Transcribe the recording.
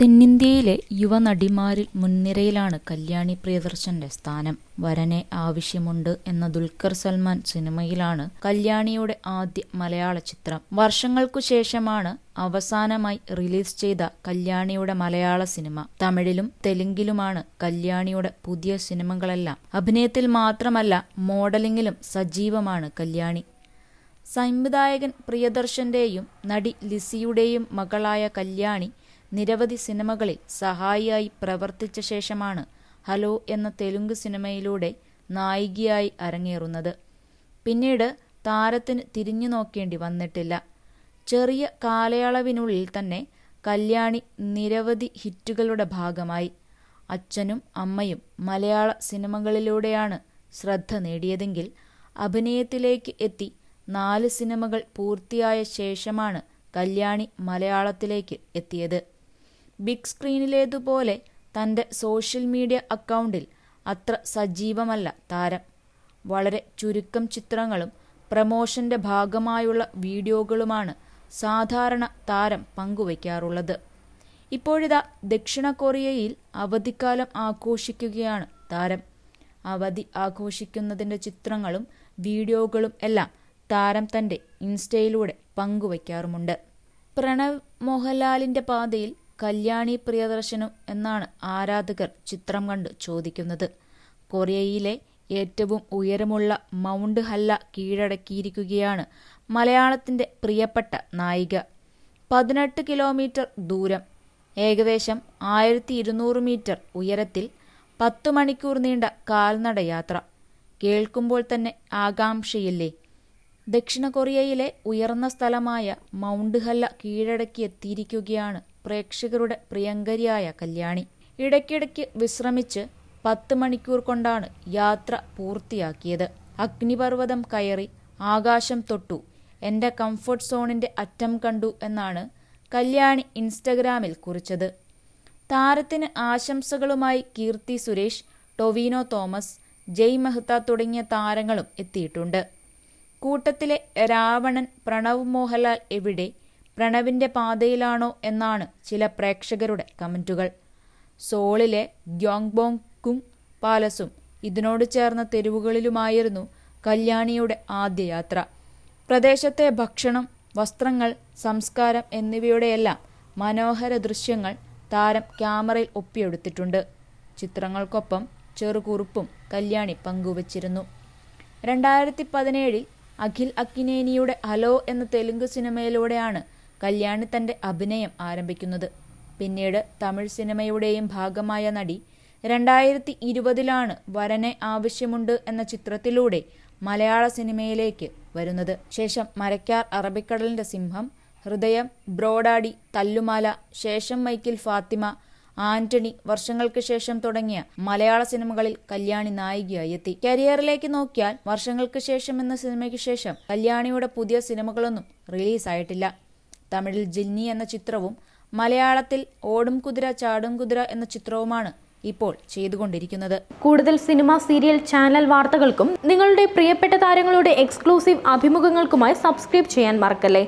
തെന്നിന്ത്യയിലെ യുവനടിമാരിൽ മുൻനിരയിലാണ് കല്യാണി പ്രിയദർശന്റെ സ്ഥാനം. വരനെ ആവശ്യമുണ്ട് എന്ന ദുൽഖർ സൽമാൻ സിനിമയിലാണ് കല്യാണിയുടെ ആദ്യ മലയാള ചിത്രം. വർഷങ്ങൾക്കു ശേഷമാണ് അവസാനമായി റിലീസ് ചെയ്ത കല്യാണിയുടെ മലയാള സിനിമ. തമിഴിലും തെലുങ്കിലുമാണ് കല്യാണിയുടെ പുതിയ സിനിമകളെല്ലാം. അഭിനയത്തിൽ മാത്രമല്ല മോഡലിംഗിലും സജീവമാണ് കല്യാണി. സംവിധായകൻ പ്രിയദർശന്റെയും നടി ലിസിയുടെയും മകളായ കല്യാണി നിരവധി സിനിമകളിൽ സഹായിയായി പ്രവർത്തിച്ച ശേഷമാണ് ഹലോ എന്ന തെലുങ്ക് സിനിമയിലൂടെ നായികയായി അരങ്ങേറുന്നത്. പിന്നീട് താരത്തിന് തിരിഞ്ഞു നോക്കേണ്ടി വന്നിട്ടില്ല. ചെറിയ കാലയളവിനുള്ളിൽ തന്നെ കല്യാണി നിരവധി ഹിറ്റുകളുടെ ഭാഗമായി. അച്ഛനും അമ്മയും മലയാള സിനിമകളിലൂടെയാണ് ശ്രദ്ധ നേടിയതെങ്കിൽ അഭിനയത്തിലേക്ക് എത്തി നാല് സിനിമകൾ പൂർത്തിയായ ശേഷമാണ് കല്യാണി മലയാളത്തിലേക്ക് എത്തിയത്. ബിഗ് സ്ക്രീനിലേതുപോലെ തന്റെ സോഷ്യൽ മീഡിയ അക്കൗണ്ടിൽ അത്ര സജീവമല്ല താരം. വളരെ ചുരുക്കം ചിത്രങ്ങളും പ്രമോഷന്റെ ഭാഗമായുള്ള വീഡിയോകളുമാണ് സാധാരണ താരം പങ്കുവയ്ക്കാറുള്ളത്. ഇപ്പോഴിതാ ദക്ഷിണ കൊറിയയിൽ അവധിക്കാലം ആഘോഷിക്കുകയാണ് താരം. അവധി ആഘോഷിക്കുന്നതിന്റെ ചിത്രങ്ങളും വീഡിയോകളും എല്ലാം താരം തന്റെ ഇൻസ്റ്റയിലൂടെ പങ്കുവയ്ക്കാറുമുണ്ട്. പ്രണവ് മോഹൻലാലിന്റെ പാതയിൽ കല്യാണി പ്രിയദർശനും എന്നാണ് ആരാധകർ ചിത്രം കണ്ട് ചോദിക്കുന്നത്. കൊറിയയിലെ ഏറ്റവും ഉയരമുള്ള മൗണ്ട് ഹല്ല കീഴടക്കിയിരിക്കുകയാണ് മലയാളത്തിന്റെ പ്രിയപ്പെട്ട നായിക. പതിനെട്ട് കിലോമീറ്റർ ദൂരം, ഏകദേശം ആയിരത്തി ഇരുന്നൂറ് മീറ്റർ ഉയരത്തിൽ പത്തു മണിക്കൂർ നീണ്ട കാൽനടയാത്ര. കേൾക്കുമ്പോൾ തന്നെ ആകാംക്ഷയില്ലേ. ദക്ഷിണ കൊറിയയിലെ ഉയർന്ന സ്ഥലമായ മൗണ്ട് ഹല്ല കീഴടക്കിയെത്തിയിരിക്കുകയാണ് പ്രേക്ഷകരുടെ പ്രിയങ്കരിയായ കല്യാണി. ഇടയ്ക്കിടയ്ക്ക് വിശ്രമിച്ച് പത്ത് മണിക്കൂർ കൊണ്ടാണ് യാത്ര പൂർത്തിയാക്കിയത്. അഗ്നിപർവതം കയറി ആകാശം തൊട്ടു എന്റെ കംഫർട്ട് സോണിന്റെ അറ്റം കണ്ടു എന്നാണ് കല്യാണി ഇൻസ്റ്റഗ്രാമിൽ കുറിച്ചത്. താരത്തിന് ആശംസകളുമായി കീർത്തി സുരേഷ്, ടൊവിനോ തോമസ്, ജയ് മെഹ്ത തുടങ്ങിയ താരങ്ങളും എത്തിയിട്ടുണ്ട്. കൂട്ടത്തിലെ രാവണൻ പ്രണവ് മോഹൻലാൽ എവിടെ? പ്രണവിന്റെ പാതയിലാണോ എന്നാണ് ചില പ്രേക്ഷകരുടെ കമന്റുകൾ. സോളിലെ ഗ്യോങ്ബോങ്കും പാലസും ഇതിനോട് ചേർന്ന തെരുവുകളിലുമായിരുന്നു കല്യാണിയുടെ ആദ്യ യാത്ര. പ്രദേശത്തെ ഭക്ഷണം, വസ്ത്രങ്ങൾ, സംസ്കാരം എന്നിവയുടെയെല്ലാം മനോഹര ദൃശ്യങ്ങൾ താരം ക്യാമറയിൽ ഒപ്പിയെടുത്തിട്ടുണ്ട്. ചിത്രങ്ങൾക്കൊപ്പം ചെറുകുറിപ്പും കല്യാണി പങ്കുവച്ചിരുന്നു. രണ്ടായിരത്തി പതിനേഴിൽ അഖിൽ അക്കിനേനിയുടെ ഹലോ എന്ന തെലുങ്ക് സിനിമയിലൂടെയാണ് കല്യാണി തന്റെ അഭിനയം ആരംഭിക്കുന്നത്. പിന്നീട് തമിഴ് സിനിമയുടെയും ഭാഗമായ നടി രണ്ടായിരത്തി ഇരുപതിലാണ് വരനെ ആവശ്യമുണ്ട് എന്ന ചിത്രത്തിലൂടെ മലയാള സിനിമയിലേക്ക് വരുന്നത്. ശേഷം മരക്കാർ, അറബിക്കടലിന്റെ സിംഹം, ഹൃദയം, ബ്രോഡാടി തല്ലുമാല, ശേഷം മൈക്കിൽ ഫാത്തിമ, ആന്റണി വർഷങ്ങൾക്ക് ശേഷം തുടങ്ങിയ മലയാള സിനിമകളിൽ കല്യാണി നായികയായി എത്തി. കരിയറിലേക്ക് നോക്കിയാൽ വർഷങ്ങൾക്ക് ശേഷം എന്ന സിനിമയ്ക്ക് ശേഷം കല്യാണിയുടെ പുതിയ സിനിമകളൊന്നും റിലീസായിട്ടില്ല. തമിഴിൽ ജിന്നി എന്ന ചിത്രവും മലയാളത്തിൽ ഓടും കുതിര ചാടും കുതിര എന്ന ചിത്രവുമാണ് ഇപ്പോൾ ചെയ്തുകൊണ്ടിരിക്കുന്നത്. കൂടുതൽ സിനിമ, സീരിയൽ, ചാനൽ വാർത്തകൾക്കും നിങ്ങളുടെ പ്രിയപ്പെട്ട താരങ്ങളുടെ എക്സ്ക്ലൂസീവ് അഭിമുഖങ്ങൾക്കുമായി സബ്സ്ക്രൈബ് ചെയ്യാൻ മറക്കല്ലേ